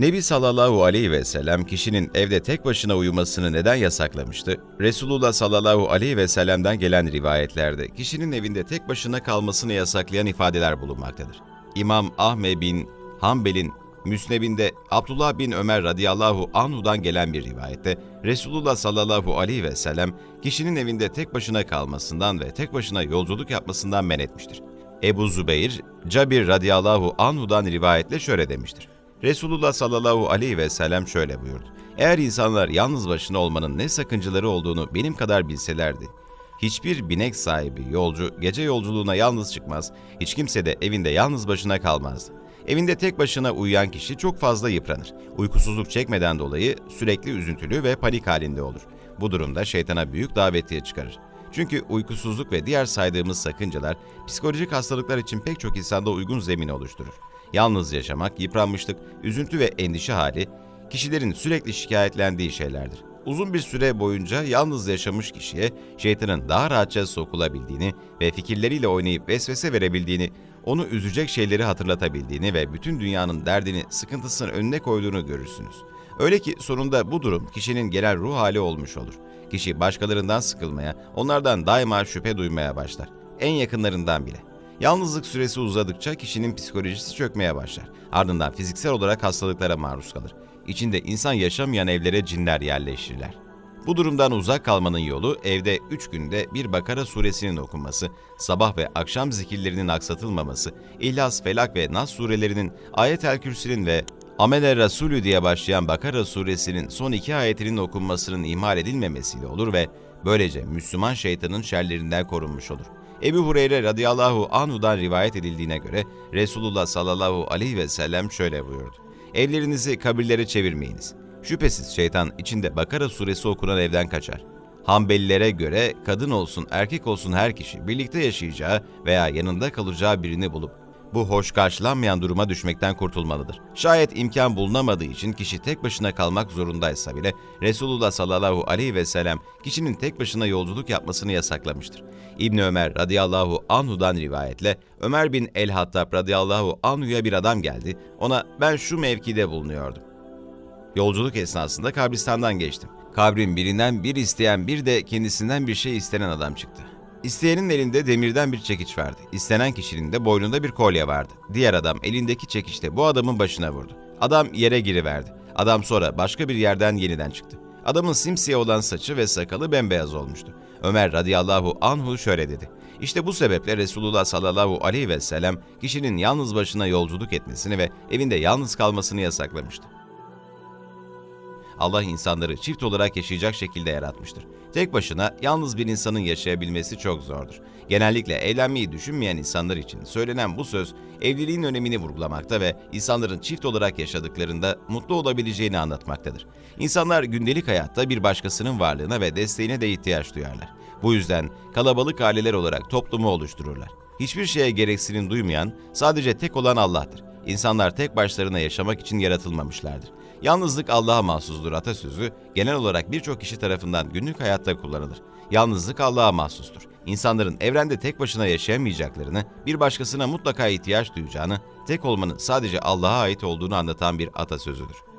Nebi sallallahu aleyhi ve sellem kişinin evde tek başına uyumasını neden yasaklamıştı? Resulullah sallallahu aleyhi ve sellem'den gelen rivayetlerde kişinin evinde tek başına kalmasını yasaklayan ifadeler bulunmaktadır. İmam Ahme bin Hanbel'in Müsneb'inde Abdullah bin Ömer radıyallahu anhu'dan gelen bir rivayette Resulullah sallallahu aleyhi ve sellem kişinin evinde tek başına kalmasından ve tek başına yolculuk yapmasından men etmiştir. Ebu Zübeyir, Cabir radıyallahu anhu'dan rivayetle şöyle demiştir. Resulullah sallallahu aleyhi ve sellem şöyle buyurdu. Eğer insanlar yalnız başına olmanın ne sakıncaları olduğunu benim kadar bilselerdi, hiçbir binek sahibi yolcu gece yolculuğuna yalnız çıkmaz, hiç kimse de evinde yalnız başına kalmazdı. Evinde tek başına uyuyan kişi çok fazla yıpranır. Uykusuzluk çekmeden dolayı sürekli üzüntülü ve panik halinde olur. Bu durumda şeytana büyük davetiye çıkarır. Çünkü uykusuzluk ve diğer saydığımız sakıncalar psikolojik hastalıklar için pek çok insanda uygun zemin oluşturur. Yalnız yaşamak, yıpranmışlık, üzüntü ve endişe hali kişilerin sürekli şikayetlendiği şeylerdir. Uzun bir süre boyunca yalnız yaşamış kişiye şeytanın daha rahatça sokulabildiğini ve fikirleriyle oynayıp vesvese verebildiğini, onu üzecek şeyleri hatırlatabildiğini ve bütün dünyanın derdini, sıkıntısını önüne koyduğunu görürsünüz. Öyle ki sonunda bu durum kişinin genel ruh hali olmuş olur. Kişi başkalarından sıkılmaya, onlardan daima şüphe duymaya başlar. En yakınlarından bile. Yalnızlık süresi uzadıkça kişinin psikolojisi çökmeye başlar. Ardından fiziksel olarak hastalıklara maruz kalır. İçinde insan yaşamayan evlere cinler yerleşirler. Bu durumdan uzak kalmanın yolu evde 3 günde bir Bakara suresinin okunması, sabah ve akşam zikirlerinin aksatılmaması, İhlas, Felak ve Nas surelerinin, Ayet-el Kürsi'nin ve Amele Resulü diye başlayan Bakara suresinin son iki ayetinin okunmasının ihmal edilmemesiyle olur ve böylece Müslüman şeytanın şerlerinden korunmuş olur. Ebu Hureyre radıyallahu anhu'dan rivayet edildiğine göre Resulullah sallallahu aleyhi ve sellem şöyle buyurdu. Evlerinizi kabirlere çevirmeyiniz. Şüphesiz şeytan içinde Bakara suresi okunan evden kaçar. Hanbelilere göre kadın olsun erkek olsun her kişi birlikte yaşayacağı veya yanında kalacağı birini bulup bu hoş karşılanmayan duruma düşmekten kurtulmalıdır. Şayet imkan bulunamadığı için kişi tek başına kalmak zorundaysa bile Resulullah sallallahu aleyhi ve sellem kişinin tek başına yolculuk yapmasını yasaklamıştır. İbn Ömer radıyallahu anhu'dan rivayetle Ömer bin el-Hattab radıyallahu anhu'ya bir adam geldi. Ona ben şu mevkide bulunuyordum. Yolculuk esnasında kabristandan geçtim. Kabrin birinden bir isteyen bir de kendisinden bir şey istenen adam çıktı. İsteyenin elinde demirden bir çekiç vardı. İstenen kişinin de boynunda bir kolye vardı. Diğer adam elindeki çekiçle bu adamın başına vurdu. Adam yere giriverdi. Adam sonra başka bir yerden yeniden çıktı. Adamın simsiyah olan saçı ve sakalı bembeyaz olmuştu. Ömer radıyallahu anhu şöyle dedi. İşte bu sebeple Resulullah sallallahu aleyhi ve sellem kişinin yalnız başına yolculuk etmesini ve evinde yalnız kalmasını yasaklamıştı. Allah insanları çift olarak yaşayacak şekilde yaratmıştır. Tek başına yalnız bir insanın yaşayabilmesi çok zordur. Genellikle evlenmeyi düşünmeyen insanlar için söylenen bu söz evliliğin önemini vurgulamakta ve insanların çift olarak yaşadıklarında mutlu olabileceğini anlatmaktadır. İnsanlar gündelik hayatta bir başkasının varlığına ve desteğine de ihtiyaç duyarlar. Bu yüzden kalabalık aileler olarak toplumu oluştururlar. Hiçbir şeye gereksinim duymayan, sadece tek olan Allah'tır. İnsanlar tek başlarına yaşamak için yaratılmamışlardır. Yalnızlık Allah'a mahsustur atasözü genel olarak birçok kişi tarafından günlük hayatta kullanılır. Yalnızlık Allah'a mahsustur. İnsanların evrende tek başına yaşayamayacaklarını, bir başkasına mutlaka ihtiyaç duyacağını, tek olmanın sadece Allah'a ait olduğunu anlatan bir atasözüdür.